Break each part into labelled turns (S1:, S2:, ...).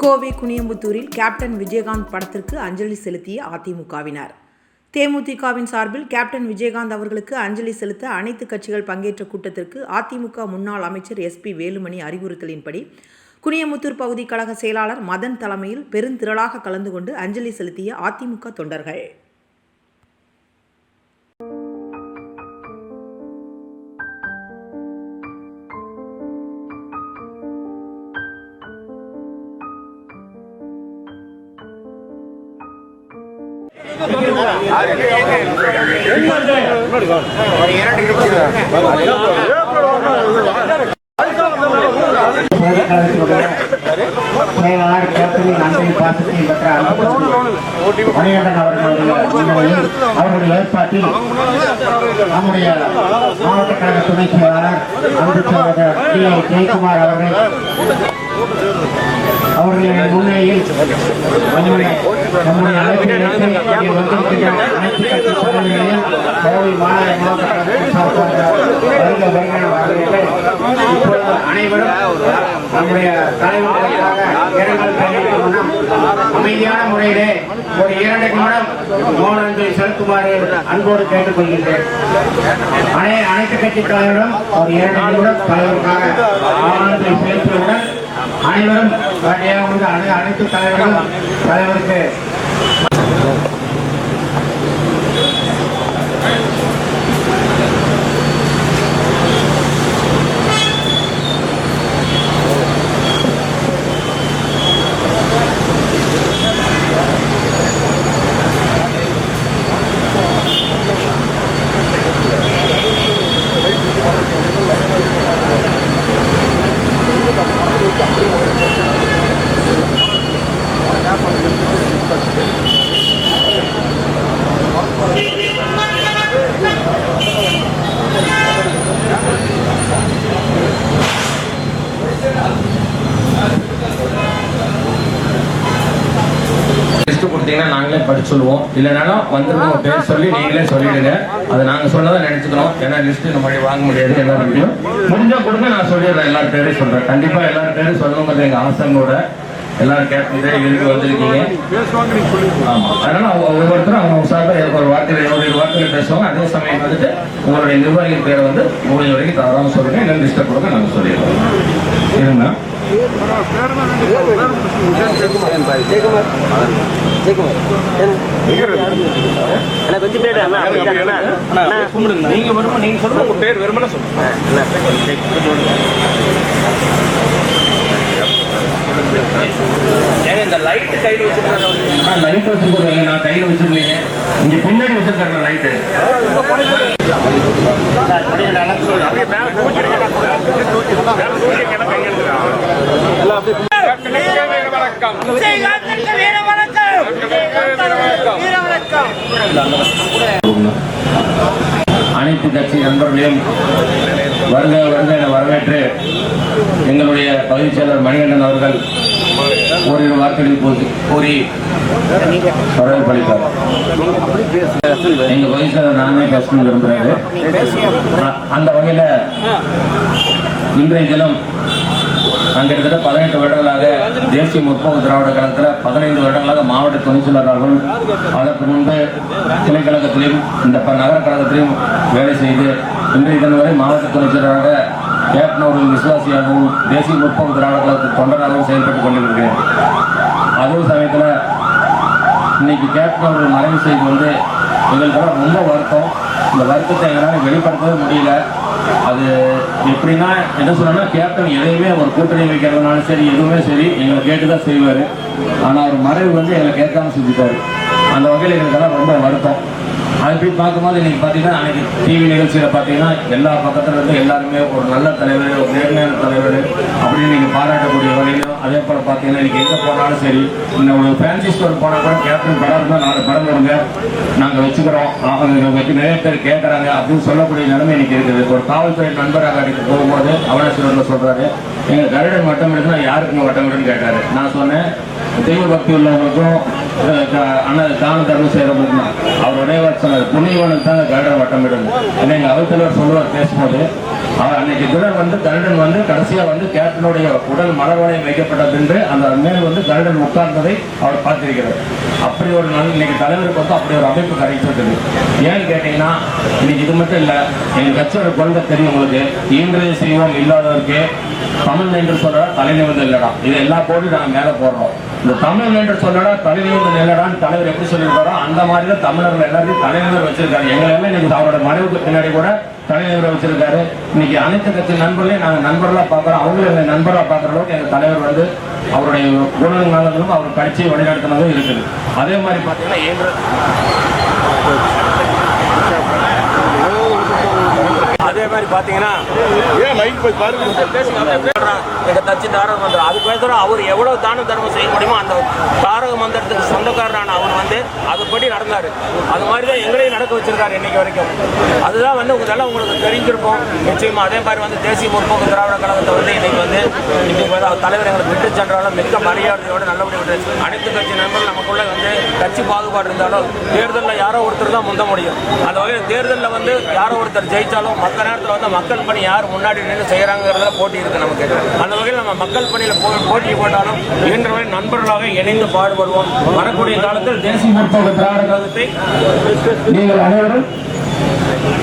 S1: Kovai குனியம்புத்தூரில் captain Vijayakanth படத்திற்கு அஞ்சலி செலுத்திய அதிமுகவினர். தேமுதிகவின் சார்பில் கேப்டன் விஜயகாந்த் அவர்களுக்கு அஞ்சலி செலுத்த அனைத்து கட்சிகள் பங்கேற்ற கூட்டத்திற்கு அதிமுக முன்னாள் அமைச்சர் எஸ்பி வேலுமணி அறிவுறுத்தலின்படி குனியமுத்தூர் பகுதி கழக செயலாளர் மதன் தலைமையில் பெருந்திரளாக கலந்து கொண்டு அஞ்சலி செலுத்திய அதிமுக தொண்டர்கள்.
S2: செயலாளர் கேப்டனின் அன்பை பாசத்தை பெற்ற மணிகண்டன் அவர்களுடைய அவருடைய ஏற்பாட்டில் நம்முடைய மாவட்ட கழக துணை செயலாளர் அன்பு சகோதரர் டி ஐ ஜெயக்குமார் அவர்கள் அவர்களின் முன்னிலையில் நம்முடைய அழைப்பில் அனைத்து கட்சி கோவை மாநகர மாவட்ட அனைவரும் நம்முடைய தலைவர்களுக்காக இரங்கல் தெரிவிக்கும் அமைதியான முறையிலே ஒரு இரண்டு நிமிடம் செலுத்துமாறு அன்போடு கேட்டுக்கொள்கின்றேன் அனைத்து கட்சி தலைவரும் ஒரு இரண்டு நிமிடம் தலைவருக்காக மௌனத்தை செலுத்தியவுடன் அனைவரும் வழியாக வந்து அனை- அனைத்து தலைவர்களும் தலைவருக்கு
S3: லிஸ்ட் கொடுத்தீங்கன்னா நாங்களே படிச்சு சொல்லுவோம் இல்லைனாலும் வந்து பேர் சொல்லி நீங்களே சொல்லிடுங்க. அது நாங்கள் சொன்னதை நினைச்சுக்கிறோம் ஏன்னா லிஸ்ட் இந்த மாதிரி வாங்க முடியாது எல்லாருக்கும் முடிஞ்சா கொடுங்க நான் சொல்லிடுறேன். எல்லாரும் பேரையும் சொல்றேன். கண்டிப்பா எல்லாரும் பேரும் சொல்லணுங்கிறது எங்க ஆசைங்களோட எல்லாரும் கேட்டு இருக்கு வந்திருக்கீங்க. ஆமா. அதனால அவங்க ஒவ்வொருத்தரும் அவங்க சார்பாக ஒரு வார்த்தையில் ஒரு வார்த்தையில பேசுவாங்க. அதே சமயம் வந்துட்டு உங்களுடைய நிர்வாகிகள் பேரை வந்து முடிஞ்ச வரைக்கும் தவறாம சொல்லுங்க. இல்லை லிஸ்ட்டை கொடுங்க நாங்கள் சொல்லிடுறோம். இருங்க.
S4: எனக்கு கொஞ்சம் பேர்
S3: நீங்க வருமா நீங்க சொல்லுங்க உங்க பேர் வெறுமனே சொல்லுங்க இந்த லைட் கையில் வச்சிருக்காங்க லைட் வச்சிருக்கீங்க நான் கையில் வச்சிருக்கீங்க இங்க பின்னாடி வச்சிருக்காங்க அனைத்து கட்சி நண்பர்களையும் வருக வருக என வரவேற்று எங்களுடைய பகுதிச் செயலர் மணிகண்டன் அவர்கள் ஓரிரு வார்த்தைகள் கூறி கூறி வரவேற்பளித்தார் எங்க பகுதிச் செயலர் நானே பேசணும்னு விரும்புறாரு. அ- அந்த வகையில இன்றைய தினம் நான் கிட்டத்தட்ட பதினெட்டு வருடங்களாக தேசிய முற்போக்கு திராவிட கழகத்தில் பதினைந்து வருடங்களாக மாவட்ட துணை செயலாளர்கள் அதற்கு முன்பு கிளை இந்த ப- நகர கழகத்திலையும் வேலை செய்து இன்றைய தினம் வரை மாவட்ட துணை செயலராக கேப்டனவர்கள் விசுவாசியாகவும் தேசிய முற்போக்கு திராவிட கழகத்தின் தொண்டராகவும் செயல்பட்டு கொண்டிருக்கிறேன். அதே சமயத்தில் இன்னைக்கு கேப்டன் மறைவு செய்து வந்து எங்களுக்கெல்லாம் ரொம்ப வருத்தம். இந்த வருத்தத்தை எங்களால் வெளிப்படுத்தவே முடியல. அது எப்படின்னா என்ன சொல்லணும்னா கேப்டன் எதையுமே ஒரு கூட்டணி வைக்கிறதுனாலும் சரி எதுவுமே சரி எங்களை கேட்டு தான் செய்வார். ஆனால் அவர் மறைவு வந்து எங்களை கேட்காம செஞ்சுட்டாரு. அந்த வகையில் எங்களுக்கெல்லாம் ரொம்ப வருத்தம். அப்படி போய் பார்க்கும்போது இன்னைக்கு பார்த்தீங்கன்னா அன்னைக்கு டிவி நிகழ்ச்சியில் பார்த்தீங்கன்னா எல்லா பக்கத்துல இருந்து எல்லாருமே ஒரு நல்ல தலைவர் ஒரு நேர்மையான தலைவர் அப்படின்னு நீங்கள் பாராட்டக்கூடிய வகையிலும் அதே போல் பார்த்தீங்கன்னா இன்னைக்கு எங்கே போனாலும் சரி இந்த ஒரு ஃபேன்சி ஸ்டோர் போனால் கூட கேப்டன் படம் இருந்தால் நாலு படம் கொடுங்க. நாங்கள் வச்சுக்கிறோம். வச்சு நிறைய பேர் கேட்குறாங்க அப்படின்னு சொல்லக்கூடிய நிலைமை இன்னைக்கு இருக்குது. ஒரு காவல்துறை நண்பராக அன்னைக்கு போகும்போது அவனேஸ்வரன் சொல்கிறாரு எங்கள் கருடன் வட்டம் எடுத்து யாருக்குங்க வட்டம் எடுன்னு கேட்டார். நான் சொன்னேன் தெய்வ பக்தி உள்ளவங்களுக்கும் தான தர்மம் செய்கிறவங்களுக்கும் அவர் ஒரே வார்த்தை சொன்னார் புண்ணியவனுக்கு தான் கருடன் வட்டமிடும் ஏன்னா எங்க அவைத்தலைவர் சொல்லுவார் பேசும்போது அவர் அன்னைக்கு தினம் வந்து கருடன் வந்து கடைசியா வந்து கேப்டனுடைய உடல் மலர்வளையம் வைக்கப்பட்டது என்று அந்த மேல் வந்து கருடன் உட்கார்ந்ததை அவர் பார்த்திருக்கிறார். அப்படி ஒரு நாள் இன்னைக்கு தலைவருக்கு வந்து அப்படி ஒரு அமைப்பு கிடைச்சிருக்குது ஏன்னு கேட்டீங்கன்னா இன்னைக்கு இது மட்டும் இல்லை எங்க கட்சியோட கொள்கை தெரியும் உங்களுக்கு. இன்றைய செய்வோம் இல்லாதவருக்கு தமிழ் என்று சொல்ற தலைநிமிர்ந்து இல்லடா. இது எல்லா போட்டு நாங்கள் மேலே போடுறோம். இந்த தமிழ் என்று சொல்லடா தலைநிமிர்ந்து நிலடான்னு தலைவர் எப்படி சொல்லியிருக்காரோ அந்த மாதிரி தான் தமிழர்கள் எல்லாருமே தலைநிமிர் வச்சிருக்காரு எங்களை எல்லாம் இன்னைக்கு அவரோட மறைவுக்கு பின்னாடி கூட தலைநிமிர் வச்சிருக்காரு. இன்னைக்கு அனைத்து கட்சி நண்பர்களையும் நாங்கள் நண்பர்களாக பார்க்குறோம். அவங்களும் எங்களை நண்பராக பார்க்குற அளவுக்கு எங்கள் தலைவர் வந்து அவருடைய குணநலங்களும் அவர் கட்சியை வழிநடத்தினதும் இருக்குது. அதே மாதிரி பார்த்தீங்கன்னா அதே மாதிரி பாத்தீங்கன்னா எங்க தச்சு தாரக மந்திரம். அது பேசுறோம் அவர் எவ்வளவு தான தர்மம் செய்ய முடியுமோ அந்த தாரக மந்திரத்துக்கு சொந்தக்காரரான அவர் வந்து அதுபடி நடந்தாரு. அது மாதிரி தான் எங்களையும் நடக்க வச்சிருக்காரு இன்னைக்கு வரைக்கும். அதுதான் வந்து இதெல்லாம் உங்களுக்கு தெரிஞ்சிருக்கும் நிச்சயமா அதே மாதிரி வந்து தேசிய முற்போக்கு திராவிட கழகத்தை வந்து இன்னைக்கு வந்து இன்னைக்கு வந்து அவர் தலைவர் எங்களுக்கு விட்டு சென்றாலும் மிக்க மரியாதையோட நல்லபடியாக விட்டு அனைத்து கட்சி நண்பர்கள் நமக்குள்ள வந்து கட்சி பாகுபாடு இருந்தாலும் தேர்தலில் யாரோ ஒருத்தர் தான் முந்த முடியும். அந்த வகையில் தேர்தலில் வந்து யாரோ ஒருத்தர் ஜெயிச்சாலும் மற்ற நேரத்தில் வந்து மக்கள் பணி யார் முன்னாடி நின்று செய்கிறாங்கிறதுல போட்டி இருக்குது நமக்கு. அந்த வகையில் நம்ம மக்கள் பணியில் போ போட்டி போட்டாலும் இன்று வரை நண்பர்களாக இணைந்து பாடுபடுவோம். வரக்கூடிய காலத்தில் தேசிய முற்போக்கு நீங்கள் அனைவரும்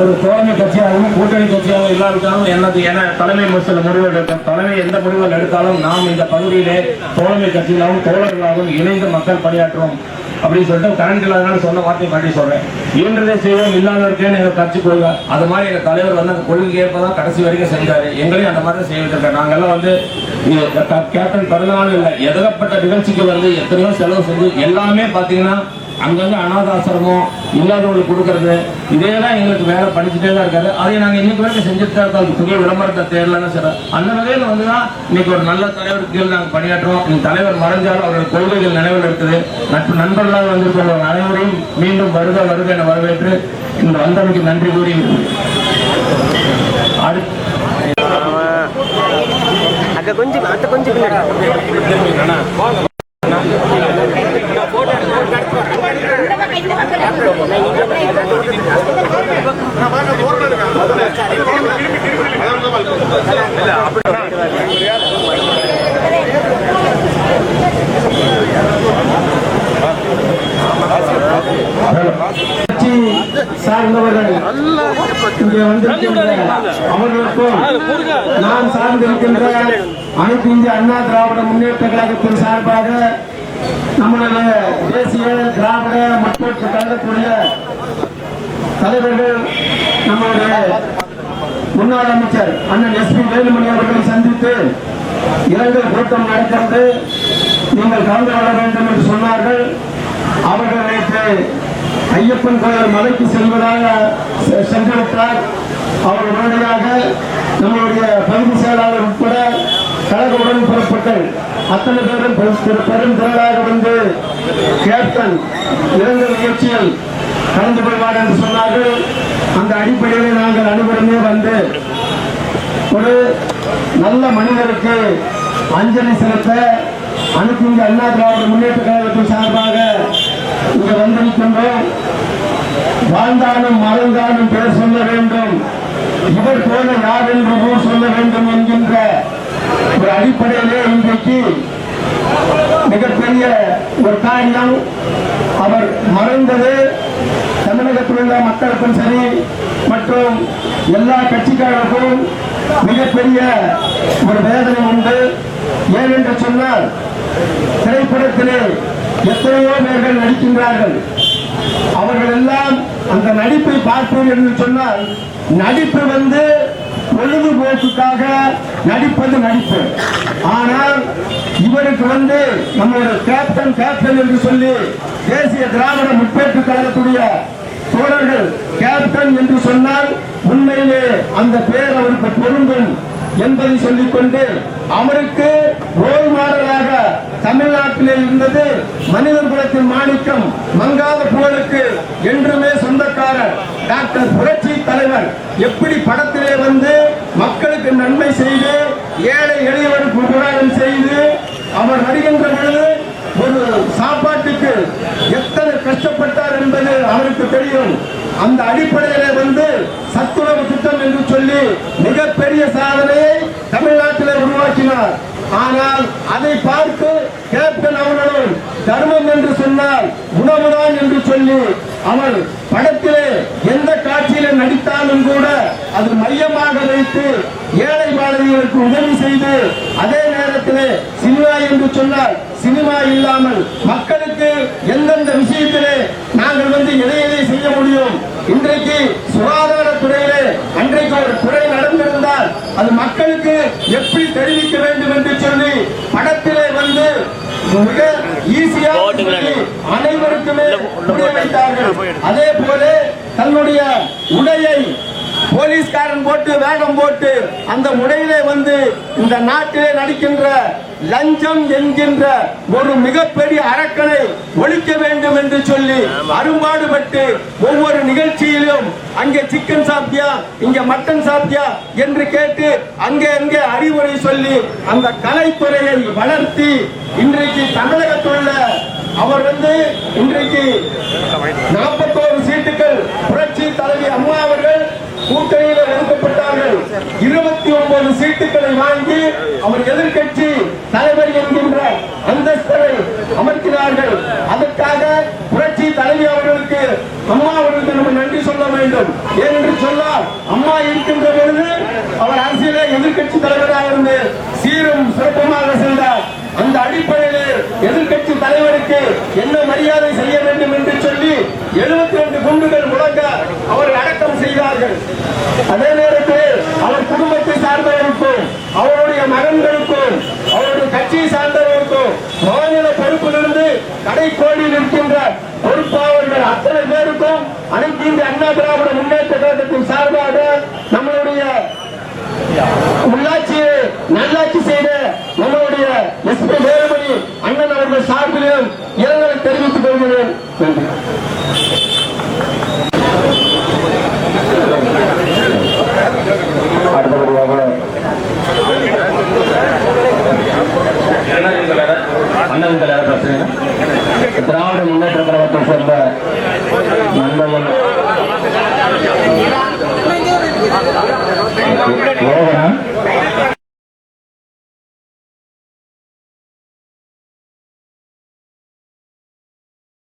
S3: ஒரு தோழமை கட்சியாகவும் கூட்டணி கட்சியாகவும் இல்லாவிட்டாலும் எனது என தலைமை சில முடிவுகள் தலைமை எந்த முடிவுகள் எடுத்தாலும் நாம் இந்த பகுதியிலே தோழமை கட்சியிலாகவும் தோழர்களாகவும் இணைந்து மக்கள் பணியாற்றுவோம். அப்படின்னு சொல்லிட்டு கரண்ட் இல்லாதனால சொன்ன வார்த்தையை மறுபடியும் சொல்றேன். இயன்றதை செய்வோம் இல்லாதவருக்கே எங்க கட்சி கொள்கை. அது மாதிரி எங்க தலைவர் வந்து அந்த கொள்கை ஏற்பதான் கடைசி வரைக்கும் செஞ்சாரு. எங்களையும் அந்த மாதிரி தான் செய்ய வச்சிருக்காரு நாங்கெல்லாம் வந்து கேப்டன் பிறந்தநாள் இல்லை. எதகப்பட்ட நிகழ்ச்சிக்கு வந்து எத்தனையோ செலவு செஞ்சு எல்லாமே பாத்தீங்கன்னா அங்கங்க அனாதாசிரமம் இல்லாதவங்களுக்கு கொடுக்கறது இதே தான் எங்களுக்கு வேலை படிச்சுட்டே தான் இருக்காரு அதை நாங்கள் இன்னைக்கு வரைக்கும் செஞ்சுட்டு தான் இருக்கோம் புதிய விளம்பரத்தை தேடலன்னு சார் அந்த வகையில் வந்து தான் இன்னைக்கு ஒரு நல்ல தலைவருக்கு கீழ் நாங்கள் பணியாற்றுறோம் இந்த தலைவர் மறைஞ்சாலும் அவருடைய கொள்கைகள் நினைவில் இருக்குது நட்பு நண்பர்களாக வந்திருக்கிற அனைவரையும் மீண்டும் வருக வருக என வரவேற்று இந்த வந்தமைக்கு நன்றி கூறி அடுத்து
S5: அக்கா கொஞ்சம் அத்தை கொஞ்சம் பின்னாடி
S6: சார்ந்தவர்கள் இங்கே வந்திருக்கின்ற அவர்களுக்கும் நான் சார்ந்திருக்கின்ற அனைத்து இந்திய அண்ணா திராவிட முன்னேற்ற கழகத்தின் சார்பாக நம்முடைய தேசிய திராவிட முற்போக்கு கழகத்துடைய தலைவர்கள் நம்மளுடைய முன்னாள் அமைச்சர் அண்ணன் எஸ் பி வேலுமணி அவர்களை சந்தித்து இரங்கல் கூட்டம் நடக்கிறது. நீங்கள் கலந்து கொள்ள வேண்டும் என்று சொன்னார்கள். அவர்கள் நேற்று ஐயப்பன் கோயில் மலைக்கு செல்வதாக சென்றுவிட்டார். அவர் உடனடியாக நம்மளுடைய பகுதி செயலாளர் உட்பட கழக உடன் புறப்பட்டு அத்தனை பேரும் பெரும் பெரும் திரளாக வந்து கேப்டன் இரங்கல் நிகழ்ச்சியில் கலந்து கொள்வார் என்று சொன்னார்கள். அந்த அடிப்படையில் நாங்கள் அனைவருமே வந்து ஒரு நல்ல மனிதருக்கு அஞ்சலி செலுத்த அனைத்து இந்திய அண்ணா திராவிட முன்னேற்ற கழகத்தின் சார்பாக இங்க வந்திருக்கின்றோம். வாழ்ந்தாலும் மறந்தாலும் பேர் சொல்ல வேண்டும். இவர் போல யார் என்று ஊர் சொல்ல வேண்டும் என்கின்ற ஒரு அடிப்படையிலே இன்றைக்கு மிகப்பெரிய ஒரு காரியம். அவர் மறந்தது தமிழகத்தில் உள்ள மக்களுக்கும் சரி மற்றும் எல்லா கட்சிக்காரருக்கும் மிகப்பெரிய ஒரு வேதனை உண்டு. ஏனென்று சொன்னால் திரைப்படத்திலே எத்தனையோ பேர்கள் நடிக்கின்றார்கள். அவர்கள் எல்லாம் அந்த நடிப்பை பார்ப்போம் என்று சொன்னால் நடிப்பு வந்து பொழுதுபோக்குக்காக நடிப்பது நடிப்பு. ஆனால் இவருக்கு வந்து நம்மளோட கேப்டன் கேப்டன் என்று சொல்லி தேசிய திராவிட முற்போக்கு கழகத்துடைய தோழர்கள் கேப்டன் என்று சொன்னால் உண்மையிலே அந்த பேர் அவருக்கு பொருந்தும் என்பதை சொல்லிக்கொண்டு அவருக்கு ரோல் மாடலாக தமிழ்நாட்டிலே இருந்தது மனிதர் குலத்தின் மாணிக்கம் மங்காத புகழுக்கு என்றுமே சொந்தக்காரர் டாக்டர் புரட்சி தலைவர் எப்படி படத்திலே வந்து மக்களுக்கு நன்மை செய்து ஏழை எளியவருக்கு உபகாரம் செய்து அவர் வருகின்ற பொழுது ஒரு சாப்பாட்டுக்கு எத்தனை கஷ்டப்பட்டார் என்பது அவருக்கு தெரியும். அந்த அடிப்படையில வந்து சத்துணவு திட்டம் என்று சொல்லி மிகப்பெரிய சாதனையை தமிழ்நாட்டில் உருவாக்கினார். ஆனால் அதை பார்த்து கேப்டன் அவர்களும் தர்மம் என்று சொன்னால் உணவுதான் என்று சொல்லி அவர் படத்திலே எந்த காட்சியில நடித்தாலும் கூட அது மையமாக வைத்து ஏழை மாணவிகளுக்கு உதவி செய்து அதே நேரத்திலே சினிமா என்று சொன்னால் சினிமா இல்லாமல் மக்களுக்கு எந்தெந்த விஷயத்திலே நாங்கள் வந்து எதை எதை செய்ய முடியும்? இன்றைக்கு சுகாதாரத்துறையிலே அன்றைக்கு ஒரு துறை நடந்திருந்தால் அது மக்களுக்கு எப்படி தெரிவிக்க வேண்டும் என்று சொல்லி படத்திலே வந்து சொல்லி அனைவருக்குமே புரிய வைத்தார்கள். அதே போல தன்னுடைய உடையை போலீஸ்காரன் போட்டு வேகம் போட்டு அந்த உடையிலே வந்து இந்த நாட்டிலே நடிக்கின்ற லஞ்சம் என்கின்ற ஒரு மிகப்பெரிய அரக்கனை ஒழிக்க வேண்டும் என்று சொல்லி அரும்பாடுபட்டு ஒவ்வொரு நிகழ்ச்சியிலும் அங்கே சிக்கன் சாப்பிட்டியா இங்க மட்டன் சாப்பிட்டியா என்று கேட்டு அங்கே அங்கே அறிவுரை சொல்லி அந்த கலைத்துறையை வளர்த்தி இன்றைக்கு தமிழகத்தில் உள்ள அவர் வந்து இன்றைக்கு நாற்பத்தோரு சீட்டுகள் புரட்சி தலைவி அம்மா அவர்கள் கூட்டணியில் ஒதுக்கப்பட்டார்கள் இருபத்தி ஒன்பது சீட்டுகளை வாங்கி அவர் எதிர்க்கட்சி தலைவர் என்கின்ற அந்தஸ்தரை அமர்த்தினார்கள். அதற்காக புரட்சி தலைவி அவர்களுக்கு அம்மா அவர்களுக்கு நம்ம நன்றி சொல்ல வேண்டும். ஏனென்று சொன்னால் அம்மா இருக்கின்ற பொழுது அவர் அரசியலே எதிர்க்கட்சி தலைவராக இருந்து சீரும் சிறப்புமாக சென்றார் அந்த அடிப்படையில் எதிர்க்கட்சி தலைவருக்கு என்ன மரியாதை செய்ய வேண்டும் என்று சொல்லி 72 ரெண்டு குண்டுகள் முழங்க அவர் அடக்கம் செய்தார்கள். அதே நேரத்தில் அவர் குடும்பத்தை சார்ந்தவருக்கும் அவருடைய மகன்களுக்கும் அவருடைய கட்சியை சார்ந்தவருக்கும் மாநில பொறுப்பிலிருந்து கடைக்கோடியில் இருக்கின்ற பொறுப்பாளர்கள் அத்தனை பேருக்கும் அனைத்து இந்திய அண்ணா திராவிட முன்னேற்ற கழகத்தின் சார்பாக நம்மளுடைய உள்ளாட்சி நல்லாட்சி செய்த நம்மளுடைய எஸ் பி வேலுமணி அண்ணன் அவர்கள் சார்பிலும் இரங்கலை தெரிவித்துக் கொள்கிறேன். நன்றி.
S2: அடுத்தபடியாக